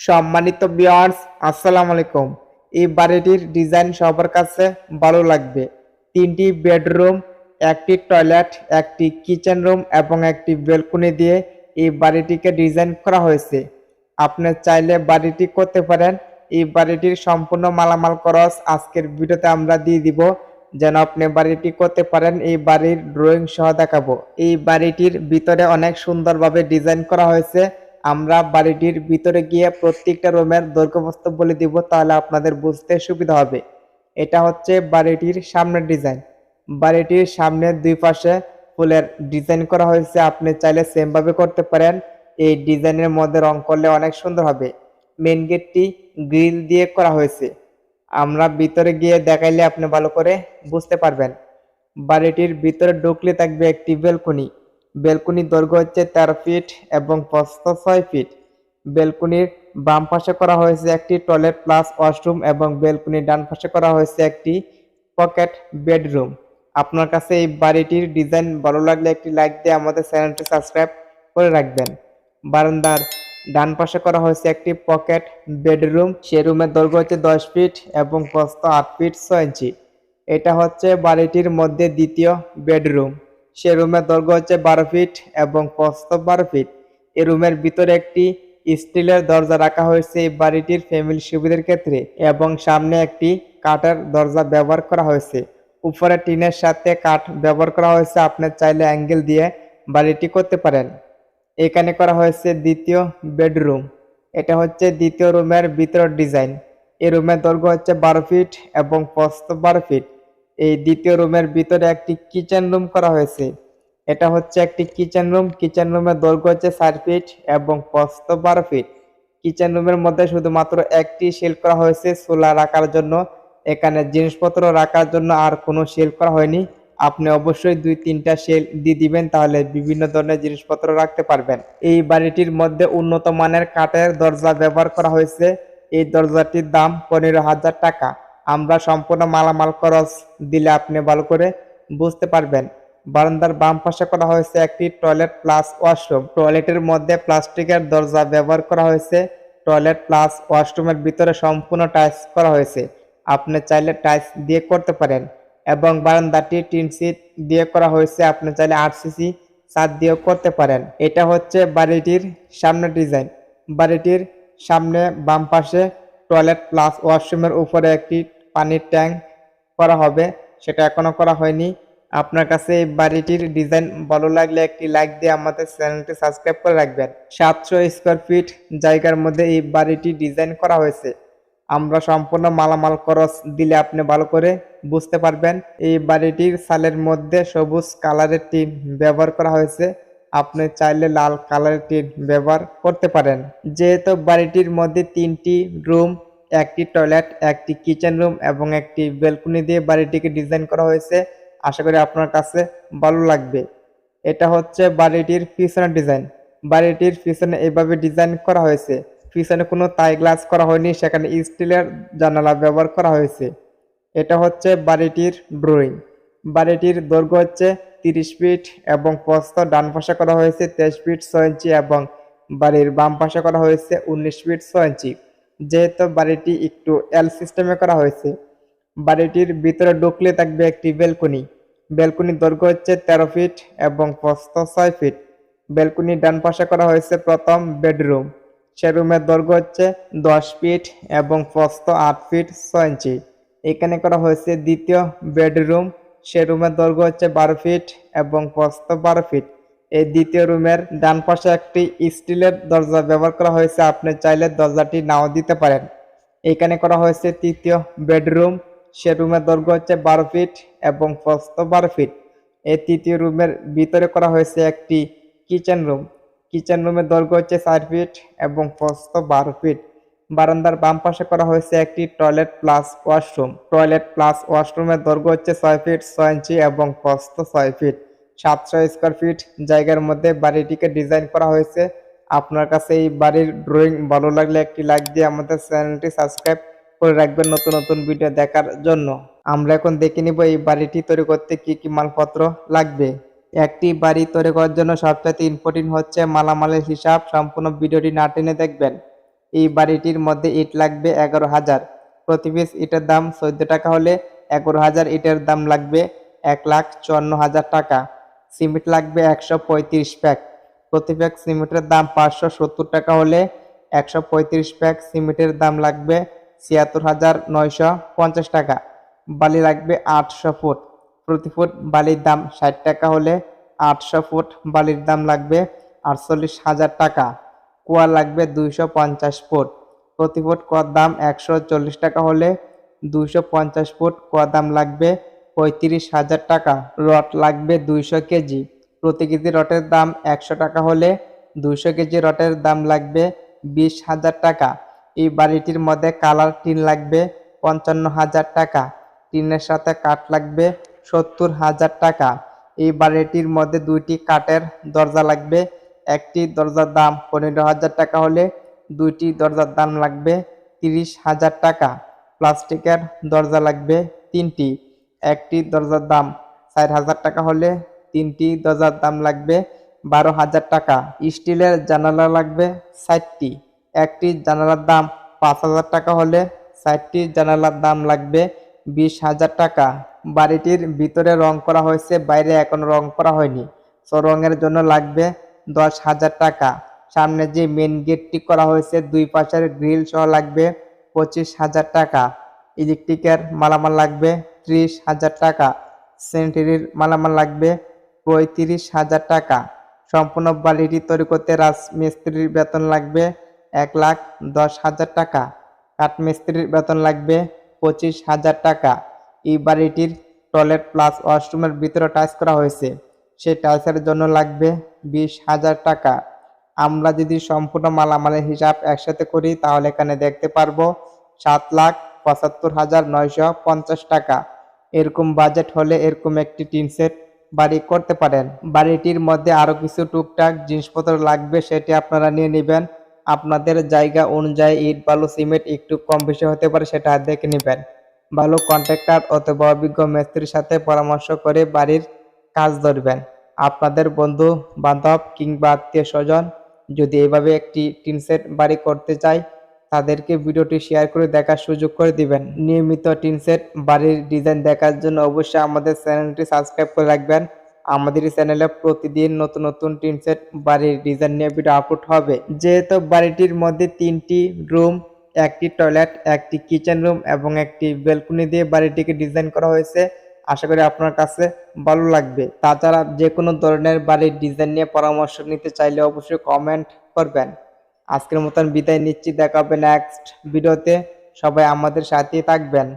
সম্মানিত বিয়ার্স আসসালামু আলাইকুম। এই বাড়িটির ডিজাইন সবার কাছে ভালো লাগবে। তিনটি বেডরুম একটি টয়লেট একটি কিচেন রুম এবং একটি বেলকনি দিয়ে এই বাড়িটিকে ডিজাইন করা হয়েছে। আপনি চাইলে বাড়িটি করতে পারেন। এই বাড়িটির সম্পূর্ণ মালামাল খরচ আজকের ভিডিওতে আমরা দিয়ে দিব। যেন আপনি বাড়িটি করতে পারেন, এই বাড়ির ড্রয়িং সহ দেখাবো। এই বাড়িটির ভিতরে অনেক সুন্দরভাবে ডিজাইন করা হয়েছে। আমরা বাড়িটির ভিতরে গিয়ে প্রত্যেকটা রুমের দৈর্ঘ্য প্রস্থ বলে দিব, তাহলে আপনাদের বুঝতে সুবিধা হবে। এটা হচ্ছে বাড়িটির সামনের ডিজাইন। বাড়িটির সামনের দুই পাশে ফুলের ডিজাইন করা হয়েছে। আপনি চাইলে সেম ভাবে করতে পারেন। এই ডিজাইনের মধ্যে রং করলে অনেক সুন্দর হবে। মেন গেটটি গ্রিল দিয়ে করা হয়েছে। আমরা ভিতরে গিয়ে দেখাইলে আপনি ভালো করে বুঝতে পারবেন। বাড়িটির ভিতরে ঢুকলে থাকবে একটি বেলকনি বেলকনির দৈর্ঘ্য হচ্ছে তেরো ফিট এবং প্রস্থ ছয় ফিট। বেলকনির বাম পাশে করা হয়েছে একটি টয়লেট প্লাস ওয়াশরুম এবং বেলকনির ডান পাশে করা হয়েছে একটি পকেট বেডরুম। আপনার কাছে এই বাড়িটির ডিজাইন ভালো লাগলে একটি লাইক দিয়ে আমাদের চ্যানেলটি সাবস্ক্রাইব করে রাখবেন। বারান্দার ডান পাশে করা হয়েছে একটি পকেট বেডরুম। সে রুমের দৈর্ঘ্য হচ্ছে দশ ফিট এবং প্রস্থ আট ফিট ছয় ইঞ্চি। এটা হচ্ছে বাড়িটির মধ্যে দ্বিতীয় বেডরুম। সে রুমের দৈর্ঘ্য হচ্ছে বারো ফিট এবং প্রস্থ বারো ফিট। এই রুমের ভিতরে একটি স্টিলের দরজা রাখা হয়েছে। এই বাড়িটির ফ্যামিলি সুবিধার ক্ষেত্রে এবং সামনে একটি কাঠের দরজা ব্যবহার করা হয়েছে। উপরে টিনের সাথে কাঠ ব্যবহার করা হয়েছে। আপনার চাইলে অ্যাঙ্গেল দিয়ে বাড়িটি করতে পারেন। এখানে করা হয়েছে দ্বিতীয় বেডরুম। এটা হচ্ছে দ্বিতীয় রুমের ভিতর ডিজাইন এই রুমের দৈর্ঘ্য হচ্ছে বারো ফিট এবং প্রস্থ বারো ফিট। এই দ্বিতীয় রুমের ভিতরে একটি কিচেন রুম করা হয়েছে। এটা হচ্ছে একটি কিচেন রুম কিচেন রুমের দৈর্ঘ্য হচ্ছে চার ফিট এবং প্রস্থ বারো ফিট কিচেন রুমের মধ্যে শুধুমাত্র একটি সেল করা হয়েছে সোলা রাখার জন্য। এখানে জিনিসপত্র রাখার জন্য আর কোনো সেল করা হয়নি। আপনি অবশ্যই দুই তিনটা সেল দিয়ে দিবেন, তাহলে বিভিন্ন ধরনের জিনিসপত্র রাখতে পারবেন। এই বাড়িটির মধ্যে উন্নত মানের কাঠের দরজা ব্যবহার করা হয়েছে। এই দরজাটির দাম পনেরো হাজার টাকা। আমরা সম্পূর্ণ মালামাল খরচ দিলে আপনি ভালো করে বুঝতে পারবেন। বারান্দার বাম পাশে করা হয়েছে একটি টয়লেট প্লাস ওয়াশরুম টয়লেটের মধ্যে প্লাস্টিকের দরজা ব্যবহার করা হয়েছে। টয়লেট প্লাস ওয়াশরুমের ভিতরে সম্পূর্ণ টাইলস করা হয়েছে। আপনি চাইলে টাইলস দিয়ে করতে পারেন এবং বারান্দাটি টিন সিট দিয়ে করা হয়েছে। আপনি চাইলে আট সিসি ছাদ দিয়েও করতে পারেন। এটা হচ্ছে বাড়িটির সামনের ডিজাইন বাড়িটির সামনে বাম পাশে টয়লেট প্লাস ওয়াশরুমের উপরে একটি পানির ট্যাঙ্ক করা হবে। সেটা এখনও করা হয়নি। আপনার কাছে এই বাড়িটির ডিজাইন ভালো লাগলে একটি লাইক দিয়ে আমাদের চ্যানেলটি সাবস্ক্রাইব করে রাখবেন। সাতশো স্কোয়ার ফিট জায়গার মধ্যে এই বাড়িটি ডিজাইন করা হয়েছে। আমরা সম্পূর্ণ মালামাল খরচ দিলে আপনি ভালো করে বুঝতে পারবেন। এই বাড়িটির সালের মধ্যে সবুজ কালারের টিন ব্যবহার করা হয়েছে। আপনি চাইলে লাল কালারের টিন ব্যবহার করতে পারেন। যেহেতু বাড়িটির মধ্যে তিনটি রুম একটি টয়লেট, একটি কিচেন রুম এবং একটি বেলকনি দিয়ে বাড়িটিকে ডিজাইন করা হয়েছে। আশা করি আপনার কাছে ভালো লাগবে। এটা হচ্ছে বাড়িটির পিছনের ডিজাইন। বাড়িটির পিছনে এইভাবে ডিজাইন করা হয়েছে। পিছনে কোনো তাই গ্লাস করা হয়নি, সেখানে স্টিলের জানালা ব্যবহার করা হয়েছে। এটা হচ্ছে বাড়িটির ড্রয়িং। বাড়িটির দৈর্ঘ্য হচ্ছে তিরিশ ফিট এবং প্রস্থ ডান পাশে করা হয়েছে তেইশ ফিট ছয় ইঞ্চি এবং বাড়ির বাম পাশে করা হয়েছে উনিশ ফিট ছয় ইঞ্চি। যেহেতু বাড়িটি একটু এল সিস্টেমে করা হয়েছে, বাড়িটির ভিতরে ঢুকলে থাকবে একটি বেলকনি। বেলকনির দৈর্ঘ্য হচ্ছে তেরো ফিট এবং প্রস্থ ছয় ফিট বেলকনির ডান পাশে করা হয়েছে প্রথম বেডরুম। সে রুমের দৈর্ঘ্য হচ্ছে দশ ফিট এবং প্রস্থ আট ফিট ছয় ইঞ্চি। এখানে করা হয়েছে দ্বিতীয় বেডরুম। সে রুমের দৈর্ঘ্য হচ্ছে বারো ফিট এবং প্রস্থ বারো ফিট এই দ্বিতীয় রুমের ডান পাশে একটি স্টিলের দরজা ব্যবহার করা হয়েছে। আপনি চাইলে দরজাটি নাও দিতে পারেন। এখানে করা হয়েছে তৃতীয় বেডরুম। সে রুমের দৈর্ঘ্য হচ্ছে বারো ফিট এবং প্রস্থ বারো ফিট। এই তৃতীয় রুমের ভিতরে করা হয়েছে একটি কিচেন রুম। কিচেন রুমের দৈর্ঘ্য হচ্ছে চার ফিট এবং প্রস্থ বারো ফিট। বারান্দার বাম পাশে করা হয়েছে একটি toilet plus washroom. Toilet plus ওয়াশরুমের দৈর্ঘ্য হচ্ছে ছয় ফিট ছয় ইঞ্চি এবং প্রস্থ ছয় ফিট। সাতশো স্কোয়ার ফিট জায়গার মধ্যে বাড়িটিকে ডিজাইন করা হয়েছে। আপনার কাছে এই বাড়ির ড্রয়িং ভালো লাগলে একটি লাইক দিয়ে আমাদের চ্যানেলটি সাবস্ক্রাইব করে রাখবেন নতুন নতুন ভিডিও দেখার জন্য। আমরা এখন দেখে নিব এই বাড়িটি তৈরি করতে কি কি মালপত্র লাগবে। একটি বাড়ি তৈরি করার জন্য সবচেয়ে ইম্পর্টেন্ট হচ্ছে মালামালের হিসাব। সম্পূর্ণ ভিডিওটি না টেনে দেখবেন। এই বাড়িটির মধ্যে ইট লাগবে এগারো হাজার। প্রতি পিস ইটের দাম চোদ্দ টাকা হলে এগারো হাজার ইটের দাম লাগবে এক লাখ চুয়ান্ন হাজার টাকা। সিমেন্ট লাগবে একশো পঁয়ত্রিশ প্যাক। প্রতি প্যাক সিমেন্টের দাম পাঁচশো সত্তর টাকা হলে একশো পঁয়ত্রিশ প্যাক সিমেন্টের দাম লাগবে ছিয়াত্তর হাজার নয়শো পঞ্চাশ টাকা। বালি লাগবে আটশো ফুট। প্রতি ফুট বালির দাম ষাট টাকা হলে আটশো ফুট বালির দাম লাগবে আটচল্লিশ হাজার টাকা। কুয়া লাগবে দুইশো পঞ্চাশ ফুট। প্রতি ফুট কুয়ার দাম একশো চল্লিশ টাকা হলে দুইশো পঞ্চাশ ফুট কুয়ার দাম লাগবে পঁয়ত্রিশ হাজার টাকা। রড লাগবে দুইশো কেজি। প্রতি কেজি রটের দাম একশো টাকা হলে দুইশো কেজি রটের দাম লাগবে বিশ হাজার টাকা। এই বাড়িটির মধ্যে কালার টিন লাগবে পঞ্চান্ন হাজার টাকা। টিনের সাথে কাঠ লাগবে সত্তর হাজার টাকা। এই বাড়িটির মধ্যে দুইটি কাঠের দরজা লাগবে। একটি দরজার দাম পনেরো হাজার টাকা হলে দুইটি দরজার দাম লাগবে তিরিশ হাজার টাকা। প্লাস্টিকের দরজা লাগবে তিনটি। একটি দরজার দাম চার হাজার টাকা হলে তিনটি দরজার দাম লাগবে বারো হাজার টাকা। স্টিলের জানালা লাগবে ষাটটি একটি জানালার দাম পাঁচ হাজার টাকা হলে ষাটটি জানালার দাম লাগবে বিশ হাজার টাকা। বাড়িটির ভিতরে রং করা হয়েছে, বাইরে এখনও রং করা হয়নি। সো রঙের জন্য লাগবে দশ হাজার টাকা। সামনে যে মেন গেটটি করা হয়েছে, দুই পাশের গ্রিল সহ লাগবে পঁচিশ হাজার টাকা। ইলেকট্রিকের মালামাল লাগবে ত্রিশ হাজার টাকা। স্যানিটারির মালামাল লাগবে পঁয়ত্রিশ হাজার টাকা। সম্পূর্ণ বাড়িটি তৈরি করতে রাজমিস্ত্রির বেতন লাগবে এক লাখ দশ হাজার টাকা। কাঠমিস্ত্রির বেতন লাগবে পঁচিশ হাজার টাকা। এই বাড়িটির টয়লেট প্লাস ওয়াশরুমের ভিতরে টাইলস করা হয়েছে। সেই টাইলসের জন্য লাগবে বিশ হাজার টাকা। আমরা যদি সম্পূর্ণ মালামালের হিসাব একসাথে করি, তাহলে এখানে দেখতে পারব সাত লাখ পঁচাত্তর হাজার নয়শো পঞ্চাশ টাকা। এরকম বাজেট হলে এরকম একটি টিন সেট বাড়ি করতে পারেন। বাড়িটির মধ্যে আরও কিছু টুকটাক জিনিসপত্র লাগবে সেটি আপনারা নিয়ে নেবেন। আপনাদের জায়গা অনুযায়ী ইট, বালু, সিমেন্ট একটু কম বেশি হতে পারে সেটা দেখে নেবেন। ভালো কন্ট্রাক্টর অথবা অভিজ্ঞ মিস্ত্রির সাথে পরামর্শ করে বাড়ির কাজ ধরবেন। আপনাদের বন্ধু, বান্ধব কিংবা আত্মীয় স্বজন যদি এভাবে একটি টিন সেট বাড়ি করতে চায় তাদেরকে ভিডিওটি শেয়ার করে দেখার সুযোগ করে দিবেন। নিয়মিত টিন সেট বাড়ির ডিজাইন দেখার জন্য অবশ্যই আমাদের চ্যানেলটি সাবস্ক্রাইব করে রাখবেন। আমাদের চ্যানেলে প্রতিদিন নতুন নতুন টিন সেট বাড়ির ডিজাইন নিয়ে ভিডিও আপলোড হবে। যেহেতু বাড়িটির মধ্যে তিনটি রুম, একটি টয়লেট, একটি কিচেন রুম এবং একটি বেলকনি দিয়ে বাড়িটিকে ডিজাইন করা হয়েছে, আশা করি আপনার কাছে ভালো লাগবে। তাছাড়া যে কোনো ধরনের বাড়ির ডিজাইন নিয়ে পরামর্শ নিতে চাইলে অবশ্যই কমেন্ট করবেন। আজকের মতন বিদায় নিচ্ছি দেখা হবে নেক্সট ভিডিওতে সবাই আমাদের সাথেই থাকবেন।